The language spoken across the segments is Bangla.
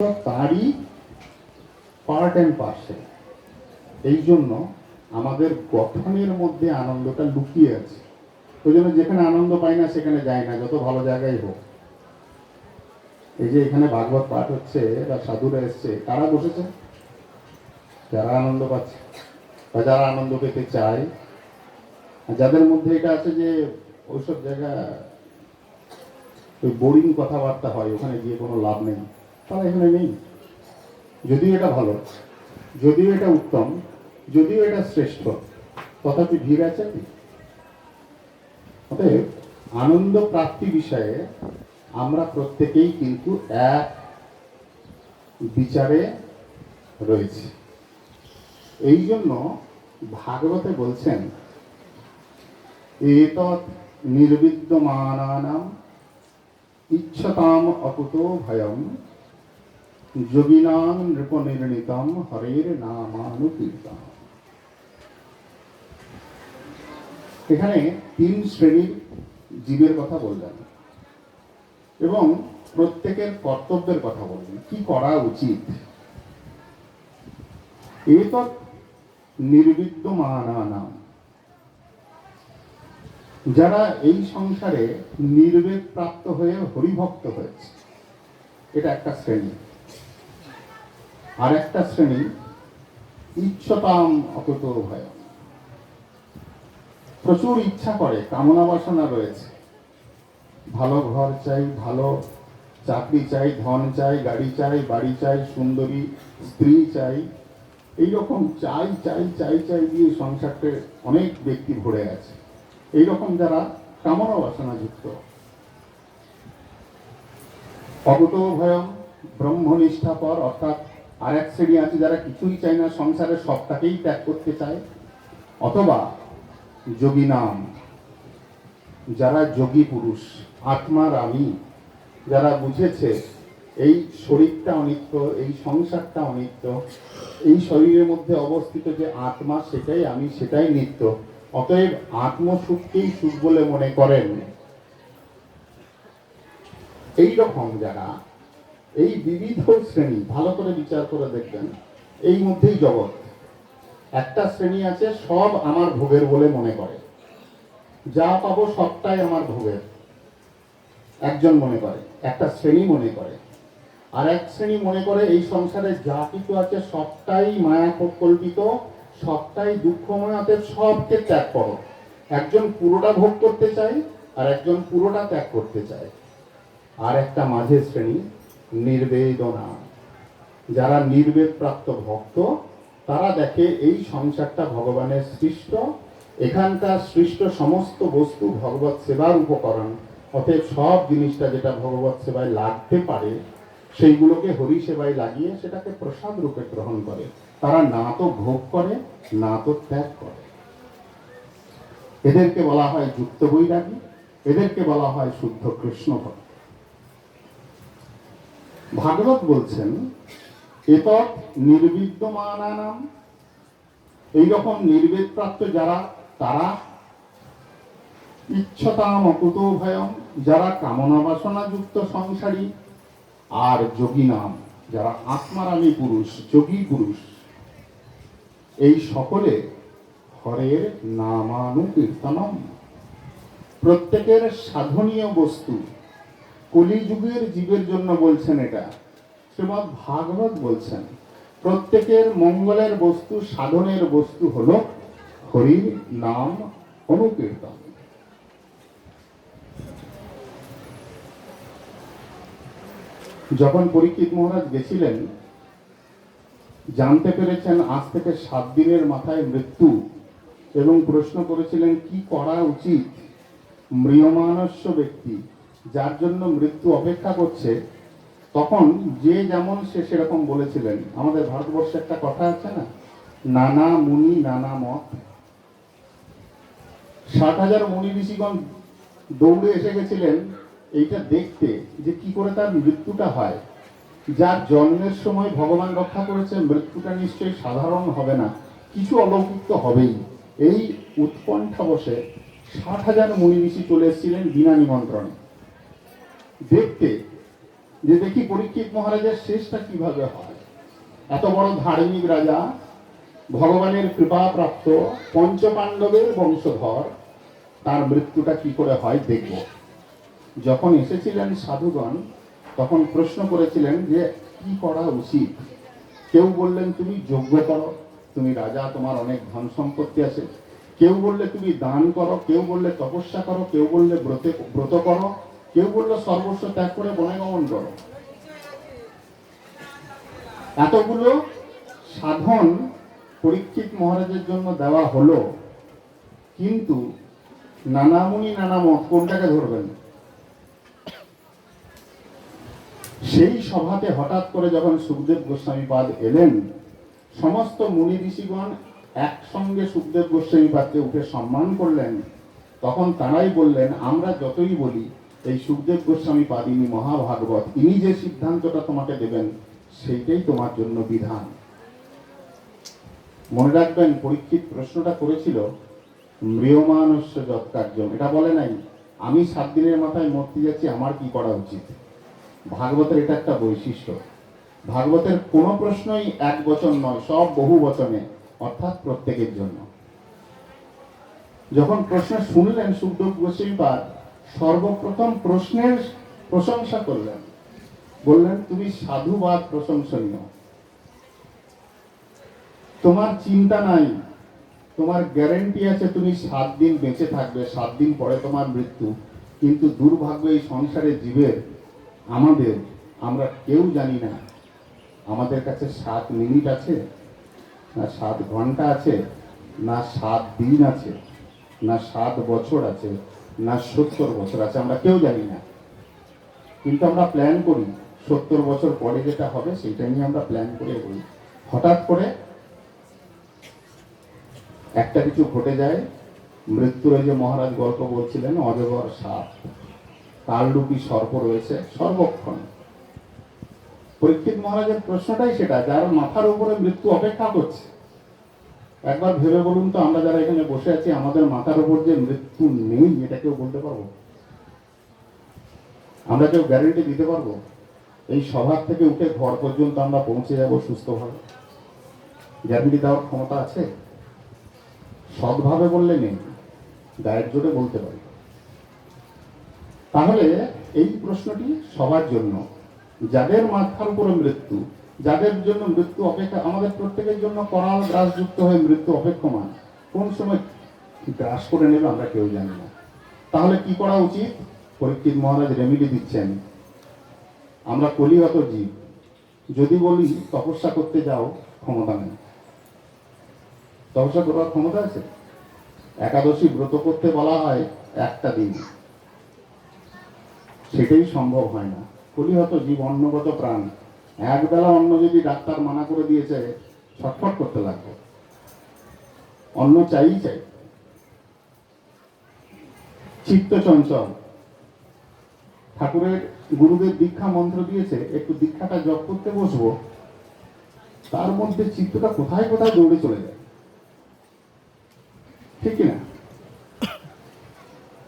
তারই পার্ট অ্যান্ড পার্সেল এই জন্য আমাদের গঠনের মধ্যে আনন্দটা লুকিয়ে আছে। ওই জন্য যেখানে আনন্দ পাই না, সেখানে যায় না, যত ভালো জায়গায় হোক। এই যে এখানে ভাগবত পাঠ হচ্ছে, বা সাধুরা এসছে কারা বসেছে? যারা আনন্দ পাচ্ছে, বা যারা আনন্দ পেতে চায়। যাদের মধ্যে এটা আছে যে, ওইসব জায়গা, ওই বোরিং কথাবার্তা হয়, ওখানে গিয়ে কোনো লাভ নেই। তারা এখানে নেই। যদিও এটা ভালো, যদিও এটা উত্তম, যদিও এটা শ্রেষ্ঠ, তথাপি ভিড় আছে? কি অতএব আনন্দ প্রাপ্তি বিষয়ে আমরা প্রত্যেকেই কিন্তু এক বিচারে রয়েছি। এই জন্য ভাগবতে বলছেন, এতৎ নির্বিদ্যমানানাম ইচ্ছতাম অকুতো ভয়ম যোগিনাং নৃপনির্ণিতম হরের নামানুকীর্তন এখানে তিন শ্রেণির জীবের কথা বললেন এবং প্রত্যেকের কর্তব্যের কথা বললেন। কি করা উচিত? এতৎ নির্বিদ্যমানানাম। যারা এই সংসারে নির্বেদ প্রাপ্ত হয়ে হরিভক্ত হয়েছে, এটা একটা শ্রেণি। আর একটা শ্রেণি ইচ্ছতাম অকুত ভয় প্রচুর ইচ্ছা করে, কামনা বাসনা রয়েছে। ভালো ঘর চাই, ভালো চাকরি চাই, ধন চাই, গাড়ি চাই, বাড়ি চাই, সুন্দরী স্ত্রী চাই। এইরকম চাই চাই চাই চাই দিয়ে সংসারকে অনেক ব্যক্তি ভরে আছে। এইরকম যারা কামনা বাসনা যুক্ত। অগত ভয়ম ব্রহ্মনিষ্ঠাপর অর্থাৎ আর এক শ্রেণি আছে যারা কিছুই চায় না সংসারে সবটাকেই ত্যাগ করতে চায়। অথবা যোগী নাম, যারা যোগী পুরুষ আত্মার আমি যারা বুঝেছে এই শরীরটা অনিত্য, এই সংসারটা অনিত্য, এই শরীরের মধ্যে অবস্থিত যে আত্মা সেটাই আমি, সেটাই নিত্য। অতএব আত্মসুখকেই সুখ বলে মনে করেন। এই রকম যারা এই বিবিধ শ্রেণি, ভালো করে বিচার করে দেখবেন, এই মধ্যেই জগৎ। একটা শ্রেণি আছে, সব আমার ভোগের বলে মনে করে। যা পাবো সবটাই আমার ভোগের, একজন মনে করে, একটা শ্রেণি মনে করে। আর এক শ্রেণি মনে করে এই সংসারে যা কিছু আছে সবটাই মায়া কল্পিত সবটাই দুঃখময় অতএব সবকে ত্যাগ করো। একজন পুরোটা ভোগ করতে চায়, আর একজন পুরোটা ত্যাগ করতে চায়। আর একটা মাঝের শ্রেণি নির্বেদনা যারা নির্বেদ প্রাপ্ত ভক্ত, তারা দেখে এই সংসারটা ভগবানের সৃষ্ট। এখানকার সৃষ্ট সমস্ত বস্তু ভগবত সেবার উপকরণ। অতএব সব জিনিসটা যেটা ভগবত সেবায় লাগতে পারে, সেইগুলোকে হরি সেবায় লাগিয়ে সেটাকে প্রসাদ রূপে গ্রহণ করে। তারা না তো ভোগ করে, না তো ত্যাগ করে। এদেরকে বলা হয় যুক্ত বৈরাগী, এদেরকে বলা হয় শুদ্ধ কৃষ্ণ ভক্ত ভাগবত বলছেন, এতৎ নির্বিদ্যমানানাম। এইরকম নির্বেদ প্রাপ্ত যারা, তারা ইচ্ছতাম অকুত ভয়ম যারা কামনা বাসনা যুক্ত সংসারী, আর যোগী নাম যারা আত্মারামী পুরুষ, যোগী পুরুষ। এই সকলে হরের নামানুকীর্তনম। প্রত্যেকের সাধনীয় বস্তু। কলিযুগের জীবের জন্য বলছেন এটা। শ্রীমৎ ভাগবত বলছেন, প্রত্যেকের মঙ্গলের বস্তু, সাধনের বস্তু হল হরির নাম অনুকীর্তন। যখন পরীক্ষিত মহারাজ গেছিলেন, জানতে পেরেছেন আজ থেকে সাত দিনের মাথায় মৃত্যু এবং প্রশ্ন করেছিলেন, কি করা উচিত? মৃয়মানস্য ব্যক্তি। যার জন্য মৃত্যু অপেক্ষা করছে, তখন যে যেমন সে সেরকম বলেছিলেন। আমাদের ভারতবর্ষে একটা কথা আছে না? নানা মুনি, নানা মত। ষাট হাজার মুনি ঋষিগণ দৌড়ে এসে গেছিলেন এইটা দেখতে, যে কি করে তার মৃত্যুটা হয়। যার জন্মের সময় ভগবান রক্ষা করেছে, মৃত্যুটা নিশ্চয়ই সাধারণ হবে না, কিছু অলৌকিক তো হবেই। এই উৎকণ্ঠা বসে ষাট হাজার মুনি ঋষি চলে এসেছিলেন বিনা নিমন্ত্রণে। দেখতে যে দেখি পরীক্ষিত মহারাজের শেষটা কীভাবে হয়। এত বড় ধার্মিক রাজা, ভগবানের কৃপা প্রাপ্ত পঞ্চপাণ্ডবের বংশধর, তার মৃত্যুটা কি করে হয় দেখব। যখন এসেছিলেন সাধুগণ, তখন প্রশ্ন করেছিলেন যে, কি করা উচিত? কেউ বললেন, তুমি যজ্ঞ করো, তুমি রাজা, তোমার অনেক ধন সম্পত্তি আছে। কেউ বললে, তুমি দান করো। কেউ বললে, তপস্যা করো। কেউ বললে, ব্রতে, ব্রত করো। কেউ বলল সর্বস্ব ত্যাগ করে বনে গমন করো। এতগুলো সাধন পরীক্ষিত মহারাজের জন্য দেওয়া হলো, কিন্তু নানামুনি নানা মত কোনটাকে ধরবেন? সেই সভাতে হঠাৎ করে যখন সুখদেব গোস্বামী পাদ এলেন, সমস্ত মুনি ঋষিগণ একসঙ্গে সুখদেব গোস্বামী পাদকে উঠে সম্মান করলেন। তখন তারাই বললেন, আমরা যতই বলি এই সুখদেব গোস্বামী পাদ মহাভাগবত, ইনি যে সিদ্ধান্তটা তোমাকে দেবেন, সেইটাই তোমার জন্য বিধান। মনে রাখবেন, পরীক্ষিত প্রশ্নটা করেছিল মৃয়মানস্য যৎকার্যম এটা বলে নাই, আমি সাত দিনের মাথায় মরতে যাচ্ছি, আমার কি করা উচিত? ভাগবতের এটা একটা বৈশিষ্ট্য। ভাগবতের কোনো প্রশ্নই এক বচন নয়, সব বহু বচনে, অর্থাৎ প্রত্যেকের জন্য। যখন প্রশ্ন শুনলেন সুখদেব গোস্বামীপাদ সর্বপ্রথম প্রশ্নের প্রশংসা করলেন। বললেন, তুমি সাধুবাদ প্রশংসনীয়। তোমার চিন্তা নাই। তোমার গ্যারেন্টি আছে তুমি সাত দিন বেঁচে থাকবে, সাত দিন পরে তোমার মৃত্যু। কিন্তু দুর্ভাগ্য এই সংসারে জীবের, আমাদের, আমরা কেউ জানি না। আমাদের কাছে সাত মিনিট আছে, না সাত ঘণ্টা আছে, না সাত দিন আছে, না সাত বছর আছে। না সত্তর বছর আছে, আমরা কেউ জানি না। কিন্তু আমরা প্ল্যান করি, সত্তর বছর পরে যেটা হবে সেটা নিয়ে আমরা প্ল্যান করে করি হঠাৎ করে একটা কিছু ঘটে যায়, মৃত্যুর যে মহারাজ গল্প বলছিলেন, অজগর সাপ। কালরূপী সর্প রয়েছে, সর্বক্ষণ। পরীক্ষিত মহারাজের প্রশ্নটাই সেটা, যার মাথার উপরে মৃত্যু অপেক্ষা করছে। একবার ভেবে বলুন তো, আমরা যারা এখানে বসে আছি, আমাদের মাথার উপর যে মৃত্যু নেই, এটা কেউ বলতে পারব? আমরা কেউ গ্যারেন্টি দিতে পারব? এই সভার থেকে উঠে ঘর পর্যন্ত আমরা পৌঁছে যাব সুস্থভাবে? গ্যারেন্টি দেওয়ার ক্ষমতা আছে? সৎভাবে বললে নেই, গায়ের জোরে বলতে পারি। তাহলে এই প্রশ্নটি সবার জন্য। যাদের মাথার উপরে মৃত্যু যাদের জন্য মৃত্যু অপেক্ষা আমাদের প্রত্যেকের জন্য করাল গ্রাসযুক্ত হয়ে মৃত্যু অপেক্ষমান। কোন সময় গ্রাস করে নেবে আমরা কেউ জানি না। তাহলে কি করা উচিত? পরীক্ষিত মহারাজ রেমিডি দিচ্ছেন। আমরা কলিগত জীব। যদি বলি তপস্যা করতে যাও, ক্ষমতা নেই। তপস্যা করার ক্ষমতা আছে? একাদশী ব্রত করতে বলা হয় একটা দিন। সেটাই সম্ভব হয় না। কলিহত জীব অন্নগত প্রাণ। একবেলা অন্ন যদি ডাক্তার মানা করে দিয়েছে, ছটফট করতে লাগবে। অন্ন চাই চাই। চিত্ত চঞ্চল। ঠাকুরের গুরুদের দীক্ষা মন্ত্র দিয়েছে, একটু দীক্ষাটা জপ করতে বসবো। তার মধ্যে চিত্তটা কোথায় কোথায় দৌড়ে চলে যায়। ঠিক কি না?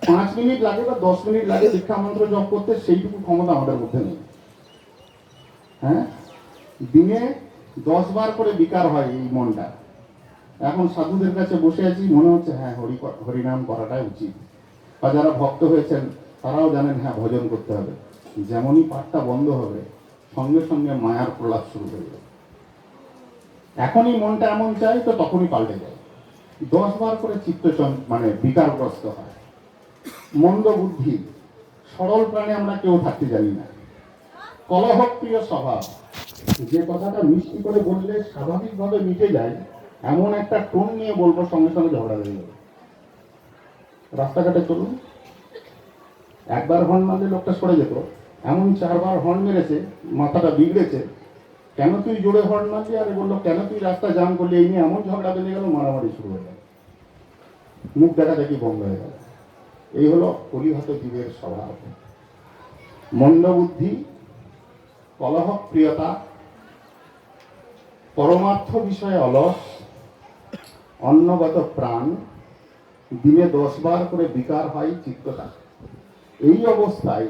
পাঁচ মিনিট লাগে বা দশ মিনিট লাগে দীক্ষা মন্ত্র জপ করতে, সেইটুকু ক্ষমতা আমাদের মধ্যে নেই। হ্যাঁ? দিনে দশ বার করে বিকার হয় এই মনটা। এখন সাধুদের কাছে বসে আছি, মনে হচ্ছে হ্যাঁ হরি হরিনাম করাটাই উচিত। বা যারা ভক্ত হয়েছেন, তারাও জানেন হ্যাঁ ভজন করতে হবে। যেমনই পাঠটা বন্ধ হবে, সঙ্গে সঙ্গে মায়ার প্রলাপ শুরু হয়ে যাবে। এখনই মনটা এমন চাই তো তখনই পাল্টে যায়। দশ বার করে চিত্ত মানে বিকারগ্রস্ত হয়। মন্দ বুদ্ধি, সরল প্রাণে আমরা কেউ থাকতে জানি না। কলহপ্রিয় স্বভাব। যে কথাটা মিষ্টি করে বললে স্বাভাবিকভাবে মিটে যায়, এমন একটা টোন নিয়ে বলব সঙ্গে সঙ্গে ঝগড়া হয়ে যাবে। রাস্তাঘাটে চলুন। একবার হর্ন মারলে লোকটা সরে যেত। এমন চারবার হর্ন মেরেছে, মাথাটা বিগড়েছে। কেন তুই জোরে হর্ন মারলি? আরে বলল, কেন তুই রাস্তা জাম করলি? এই নিয়ে এমন ঝগড়া বেঁধে গেল, মারামারি শুরু হয়ে গেল। মুখ দেখা দেখি বন্ধ হয়ে গেল। এই হলো কলিহত জীবের স্বভাব। মন্দ বুদ্ধি কলহ প্রিয়তা পরমার্থ বিষয়ে অলস, অন্নগত প্রাণ, দিনে দশ বার করে বিকার হয় চিত্তটা। এই অবস্থায়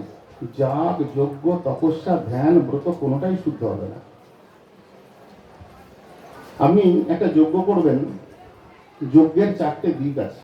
যাগ যজ্ঞ, তপস্যা, ধ্যান, ব্রত কোনোটাই শুদ্ধ হবে না। আপনি একটা যজ্ঞ করবেন, যজ্ঞের চারটে দিক আছে।